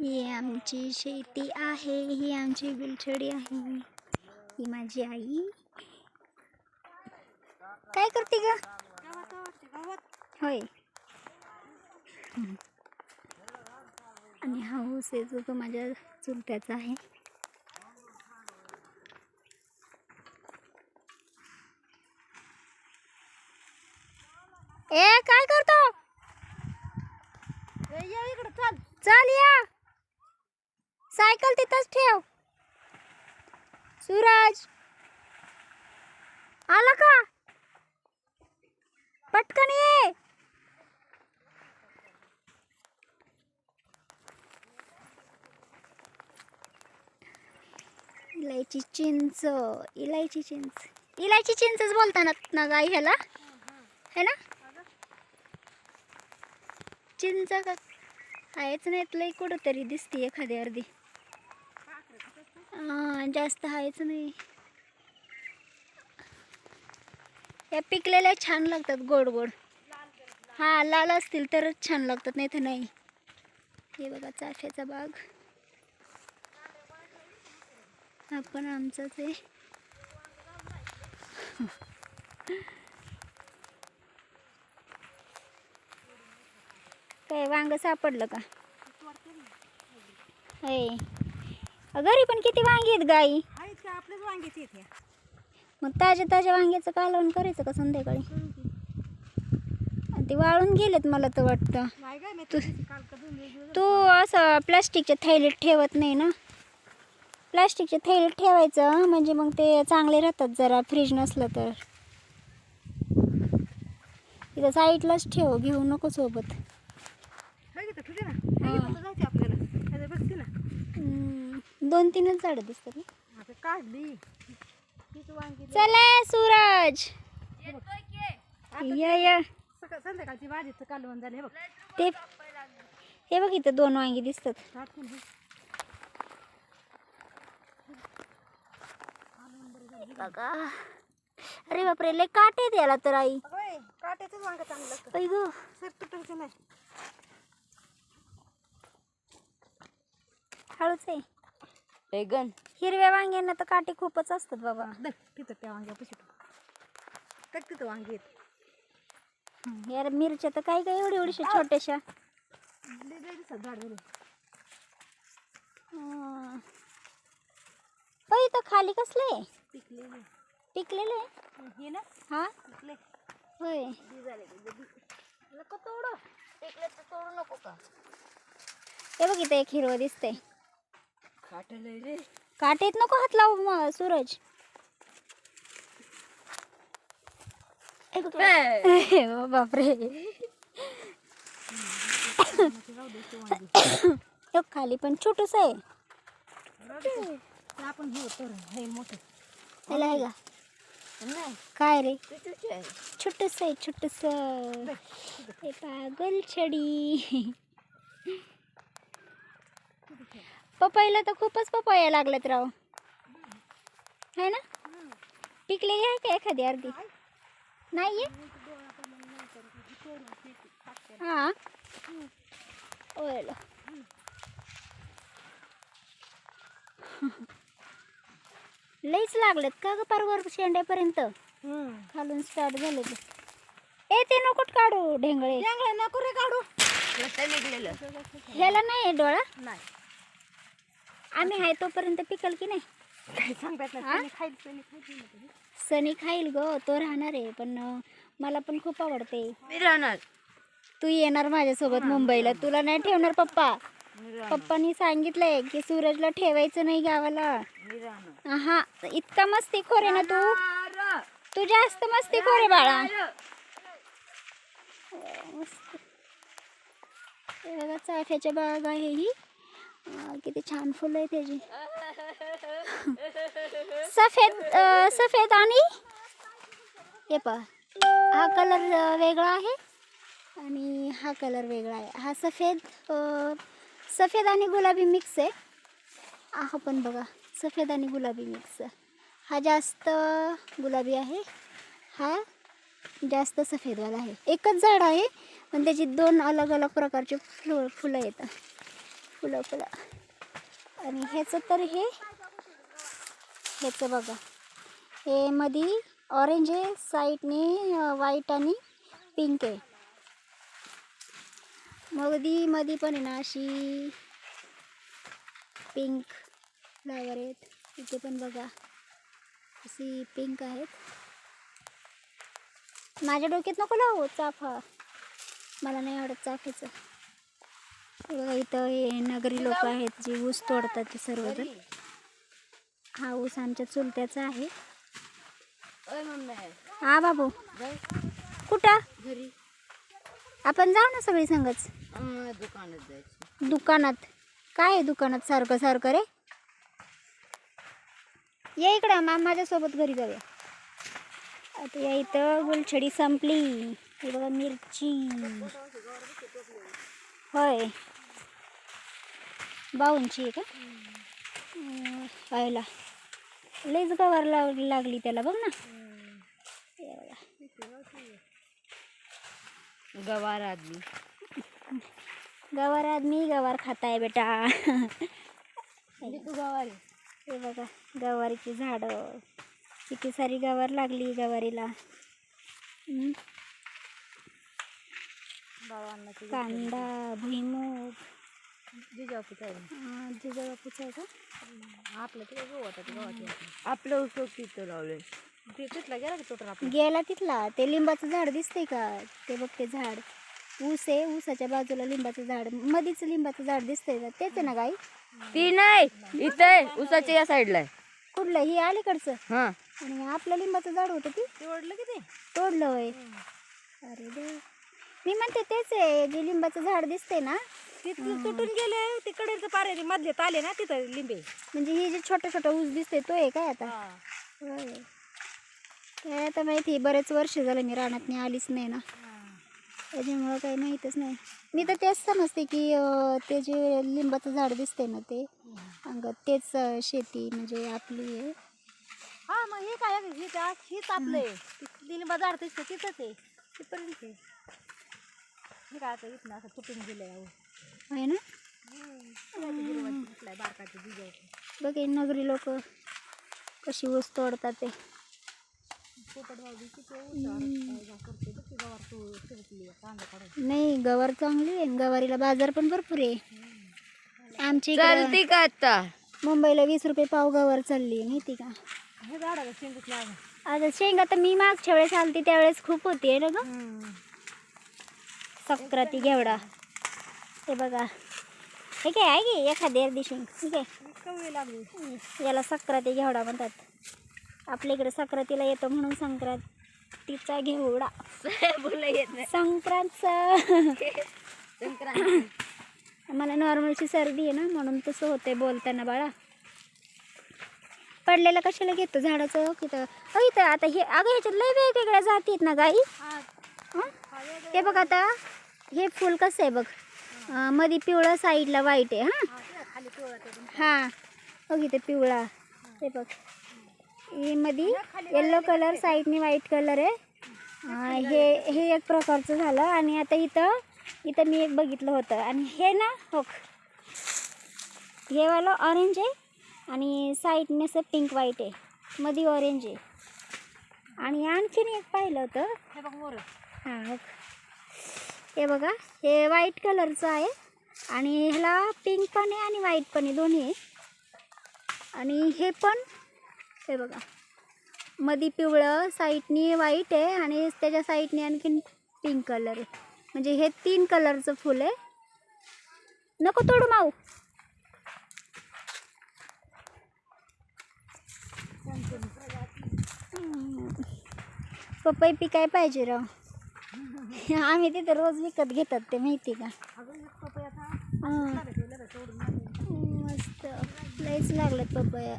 ही आमची शेती आहे ही आमची गुलछडी आहे. ही माझी आई. काय करते ग? होय. आणि हा ऊस आहे जो तो माझ्या चुलत्याचा आहे. ए काय करतो? इकडे चल. चल या. सायकल तिथंच ठेव. सूरज आला का? पटकन ये. इलायची चिंच इलायची चिंच. इलायची चिंचच बोलताना ना गाई ह्याला? है ना चिंच का? आहेच नाहीत लई कुठंतरी दिसते एखादी अर्धी. जास्त आहेच नाही. या पिकलेल्या छान लागतात गोड गोड. हा लाल असतील तरच छान लागतात नाही तर नाही. हे बघा चाफ्याचा बाग. हा पण आमचाच आहे. काय वांग सापडलं का? आहे घरी पण किती वांगी आहेत गाई? आहेत का? आपलेच वांग्याची येते मग ताज्या ताज्या वांग्याचं कालवण करायचं का संध्याकाळी? आणि ते वाळून गेलेत मला तर वाटतं. नाही काय मी तुझी काल कधून वेगवेगळं तू असं प्लास्टिकच्या थैलीत ठेवत नाही ना? प्लास्टिकच्या थैलीत ठेवायचं म्हणजे मग ते चांगले राहतात जरा फ्रीज नसलं तर. इथं साईडलाच ठेव घेऊ नको सोबत. तुझी ना. हाय की तर जायची आपल्याला. अरे बघते ना. हम्म, दोन तीनच झाडं दिसतात ना. आता काढली. तीच वांगी चला सूरज. या या. सकाळ संध्याकाळची भाजीचं कालवण झाले बघ. ते हे बघ इथं दोन वांगी दिसतात. टाकून हे. बघा. अरे बापरे लय काटे आहेत याला तर आई. अगं बाई, काट्याचंच वांग चांगलं लागतं ऐ गो सर तुटायचं नाही. हळूच आहे. गण. हिरव्या वांग्यांना तर काटे खूपच असतात बाबा. तिथं त्या वांग्यापाशी टाक तिथं वांगी आहेत. हं, यार मिरच्या तर काय काय एवढी एवढीशा छोट्याशा? लय लय दिसत झाड झाले. हं. अय इथं खाली कसले पिकलेले पिकलेले हे ना? हा? पिकले होय. बी झाले का? बी नको तोडू. पिकले तर तोडू नको का? हे बघ इथं एक हिरवं दिसतंय. रे काटेत नको हात लावू मग सूरज. बापरे. खाली पण छोटूस आहे. आपण हे मोठं. त्याला आहे का काय रे? छोटस आहे. छोटस पागल छडी. पपईला तर खूपच पपया लागल्यात राव. है ना? पिकले आहे का एखादी अर्धी? नाहीये? हा. लईच लागलेत का ग परवर शेंड्यापर्यंत? खालून स्टार्ट झाले ते. ए ते नकोट काढू ढेंगळे. नको रे काढू. निघलेलं. ह्याला नाही डोळा? नाही. आम्ही आहे तोपर्यंत पिकल की नाही? सांगता खाईल खाईल. सनी खाईल ग तो राहणार आहे पण मला पण खूप आवडते. मी राहणार. तू येणार माझ्यासोबत मुंबईला. तुला नाही ठेवणार पप्पा. पप्पानी सांगितलंय की सूरजला ठेवायचं नाही गावाला. मी राहणार. हा इतका मस्ती खोरे ना तू? तू जास्त मस्ती खोरे बाळा. हे चाफ्याच्या बाग आहे ही. किती छान फुलं आहे त्याची सफेद सफेद आणि हे पहा हा कलर वेगळा आहे आणि हा कलर वेगळा आहे हा सफेद सफेद आणि गुलाबी मिक्स आहे हा पण बघा सफेद आणि गुलाबी मिक्स हा जास्त गुलाबी आहे हा जास्त सफेदवाला आहे एकच झाड आहे पण त्याची दोन अलग अलग प्रकारचे फुलं फुलं येतात फुलं फुलं. आणि ह्याचं तर हे ह्याचं बघा. हे मधी ऑरेंज आहे साईडने व्हाईट आणि पिंक आहे. मधी मधी पण आहे ना अशी पिंक फ्लावर आहेत. इथे पण बघा अशी पिंक आहेत. माझ्या डोक्यात नको लावू चाफा. मला नाही आवडत चाफ्याचं बघा इथं हे नगरी लोक आहेत जे ऊस तोडतात ते सर्वजण. हा ऊस आमच्या चुलत्याचा आहे. हा बाबू. कुठं? घरी. आपण जाऊ ना सगळी संगच. दुकानात दुकानात? काय आहे दुकानात सारखं सारखं रे? ये इकडं मा माझ्यासोबत घरी जाऊया. आता या इथं गुलछडी संपली. हे बघा मिरची. होय. बावनची आहे का? पाहायला लईच गवार लाव लागली त्याला बघ ना. गवार आदमी. गवार आदमी गवार खाताय बेटा. तू गवार हे बघा गवारीची झाडं. किती सारी गवार लागली गवारीला. कांदा भुईमूग. जिजापूच आहे आहे का आपलं तिला गवत गवत आपलं ऊस तिथं लावलंय. ते तिथला गेला का तोटर आपला? गेला तिथला. ते लिंबाचं झाड दिसतंय का? ते बघ ते झाड. ऊस आहे ऊसाच्या बाजूला लिंबाचं झाड. मधीच लिंबाचं झाड दिसतंय का तेच आहे ना गाई? ती नाही. इथे उसाच्या या साईडला आहे. कुठलं? ही अलीकडचं? हा. आणि आपलं लिंबाचं झाड होतं ती? ते ओढलं की ते? तोडलं होय. अरे देव. मी म्हणते तेच आहे जे लिंबाचं झाड दिसतंय ना तिथलं तुटून गेले तिकडे पारे मधले आले ना तिथं लिंबे. म्हणजे ही जे छोटा छोटा ऊस दिसतोय तो आहे काय आता? होय. काय आता माहिती बरेच वर्ष झालं मी रानात आलीच नाही ना. त्याच्यामुळं काही माहीतच नाही. मी तर तेच समजते की अं, ते जे लिंबाचं झाड दिसते ना ते अंगात तेच अं, शेती म्हणजे आपली आहे. हा मग हे काय हे त्या- हेच आपलं आहे. ती लिंबा झाड दिसतं तिथंच आहे. तिथपर्यंत आहे. हे काय आता इथनं असं तुटून गेलंय अहो. आहे ना? बघ हे नगरी लोक कशी ऊस तोडतात ते. नाही गवार चांगली आहे आणि गवारीला बाजार पण भरपूर आहे. आमच्या इकडे का आता? मुंबईला वीस रुपये पाव गवार चालली आहे माहिती का? हे आता शेंगा तर मी मागच्या वेळेस आलती त्यावेळेस खूप होती आहे ना ग? सक्राती घेवडा. हे बघा. हे काय आहे की एखाद्या दिवशी ठीक आहे याला सक्राती घेवडा म्हणतात. आपल्या इकडे सक्रातीला येतो म्हणून संक्रांतीचा घेवडा. संक्रांतचा. संक्रांत मला नॉर्मलची सर्दी आहे ना म्हणून तसं होतंय बोलताना बाळा. पडलेलं कशाला घेतो झाडाचं? तिथं इथं आता हे अगं ह्याच्यात लय वेगवेगळ्या जाती आहेत ना गाई? हं? हे? बघ आता. हे फुल कसं आहे अं, मध्ये पिवळं साईडला व्हाईट आहे हां? ते. हां. बघ इथे पिवळा. हे बघ. हे मध्ये येल्लो कलर साईडने व्हाईट कलर आहे. हे हे एक प्रकारचं झालं आणि आता इथं इथं मी एक बघितलं होतं. आणि हे ना हो हे वालं ऑरेंज आहे आणि साईडने असं पिंक व्हाईट आहे. मध्ये ऑरेंज आहे. आणि आणखीन एक पाहिलं होतं. हे हां हे बघा हे व्हाईट कलरचं आहे. आणि ह्याला पिंक पण आहे आणि व्हाईट पण आहे दोन्ही आहे. आणि हे पण हे बघा. मधी पिवळं साईडनी व्हाईट आहे आणि त्याच्या साईडने आणखीन पिंक कलर आहे. म्हणजे हे तीन कलरचं फुल आहे. नको तोडू माऊ. पपई पिकाय पाहिजे राव. आम्ही तिथे रोज विकत घेतात ते माहिती का. मस्त. लईच लागलं पपया.